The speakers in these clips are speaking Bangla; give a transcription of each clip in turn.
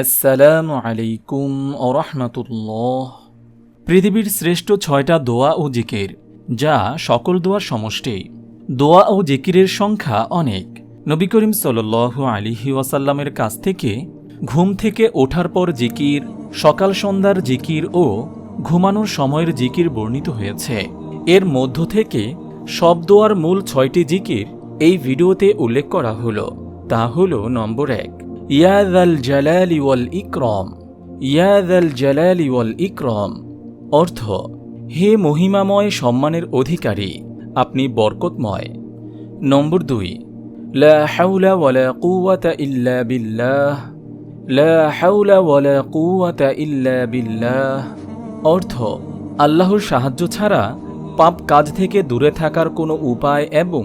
আসসালামু আলাইকুম রহমতুল্লাহ। পৃথিবীর শ্রেষ্ঠ ছয়টা দোয়া ও জিকির, যা সকল দোয়ার সমষ্টি। দোয়া ও জিকিরের সংখ্যা অনেক। নবী করিম সাল আলিহি ওয়াসাল্লামের কাছ থেকে ঘুম থেকে ওঠার পর জিকির, সকাল সন্ধ্যার জিকির ও ঘুমানোর সময়ের জিকির বর্ণিত হয়েছে। এর মধ্য থেকে সব দোয়ার মূল ছয়টি জিকির এই ভিডিওতে উল্লেখ করা হলো। তা হল নম্বর এক। ইয়াদাল জালালি ওয়াল ইকরম ইয়াদাল জালালি ওয়াল ইকরম অর্থ, হে মহিমাময় সম্মানের অধিকারী, আপনি বরকতময়। নম্বর দুই, লা হাউলা ওয়ালা কুওয়াতা ইল্লা বিল্লাহ, লা হাউলা ওয়ালা কুওয়াতা ইল্লা বিল্লাহ, অর্থ, আল্লাহর সাহায্য ছাড়া পাপ কাজ থেকে দূরে থাকার কোনো উপায় এবং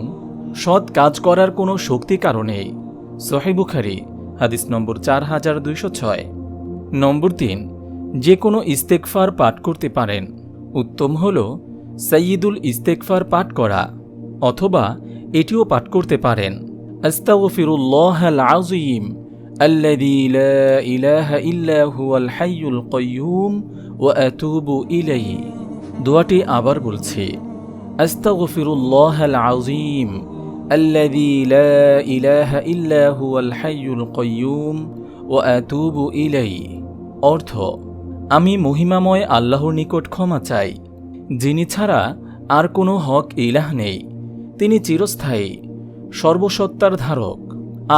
সৎ কাজ করার কোনো শক্তি কারণে। সহিবুখারি হাদিস নম্বর চার হাজার দুইশো ছয় নম্বর তিন যে কোনো ইস্তেকফার পাঠ করতে পারেন উত্তম হল সৈয়দুল ইস্তেকফার পাঠ করা অথবা এটিও পাঠ করতে পারেন আস্তাগফিরুল্লাহ আল আযীম الذي لا إله إلا هو الحي القيوم وأتوب إليه দোয়াটি আবার বলছি আস্তাগফিরুল্লাহ আল আযীম الذي لا إله إلا هو الحي القيوم وأتوب إليه অর্থ আমি মহিমাময় আল্লাহর নিকট ক্ষমা চাই যিনি ছাড়া আর কোনো হক ইলাহ নেই তিনি চিরস্থায়ী সর্বসত্তার ধারক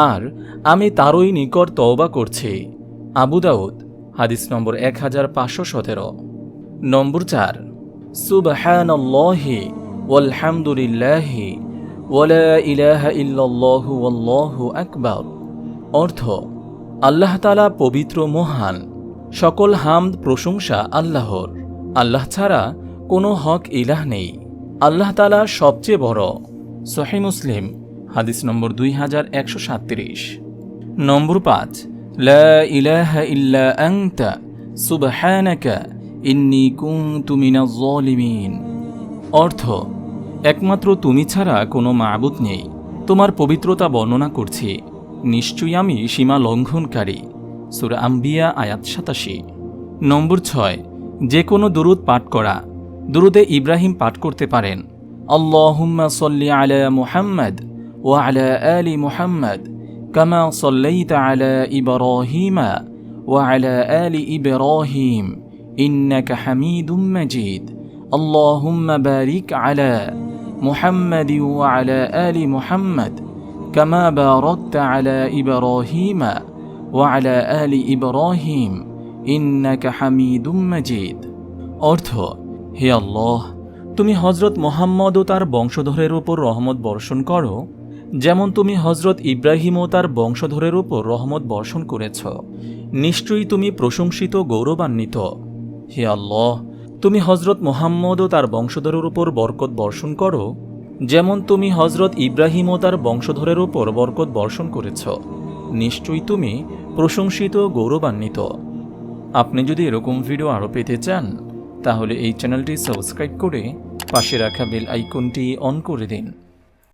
আর আমি তারই নিকট তওবা করছি আবু দাউদ হাদিস নম্বর এক হাজার পাঁচশো সতেরো নম্বর চার সুবহানাল্লাহি ওয়ালহামদুলিল্লাহি ওয়ালা অর্থ, আল্লাহ তালা পবিত্র মহান, সকল হামদ প্রশংসা আল্লাহর। আল্লাহ ছাড়া কোনো হক ইলাহ নেই। আল্লাহ তালা সবচেয়ে বড়। সহি মুসলিম, হাদিস নম্বর দুই হাজার একশো সাতত্রিশ। নম্বর পাঁচ, লা ইলাহা ইল্লা আংতা সুবহানাকা, ইন্নি কুনতু মিনাজ জালিমিন অর্থ একমাত্র তুমি ছাড়া কোনো মাবুত নেই। তোমার পবিত্রতা বর্ণনা করছি। নিশ্চয়ই আমি সীমা লঙ্ঘনকারী। সুর আম্বিয়া, আয়াত সাতাশি। নম্বর ছয়, যে কোনো দুরুদ পাঠ করা। দুরুদে ইব্রাহিম পাঠ করতে পারেন। আল্লাহুম্মা সল্লি আলা মুহাম্মদ ও আলা আলি মুহাম্মদ কামা সল্লাইতা আলা ইব্রাহিমা ও আলা আলি ইব্রাহিম। ইন্নাকা হামিদুম মাজিদ। আল্লাহুম্মা বারিক আলা محمد وعلى آل محمد كما باركت على إبراهيم وعلى آل إبراهيم إنك حميد مجيد অর্থ হে আল্লাহ তুমি হজরত মোহাম্মদ ও তার বংশধরের উপর রহমত বর্ষণ করো যেমন তুমি হজরত ইব্রাহিম ও তার বংশধরের উপর রহমত বর্ষণ করেছ নিশ্চয়ই তুমি প্রশংসিত গৌরবান্বিত হে আল্লাহ তুমি হজরত মোহাম্মদ ও তার বংশধরের উপর বরকত বর্ষণ করো, যেমন তুমি হজরত ইব্রাহিম ও তার বংশধরের উপর বরকত বর্ষণ করেছ। নিশ্চয়ই তুমি প্রশংসিত গৌরবান্বিত। আপনি যদি এরকম ভিডিও আরও পেতে চান, তাহলে এই চ্যানেলটি সাবস্ক্রাইব করে পাশে রাখা বেল আইকনটি অন করে দিন।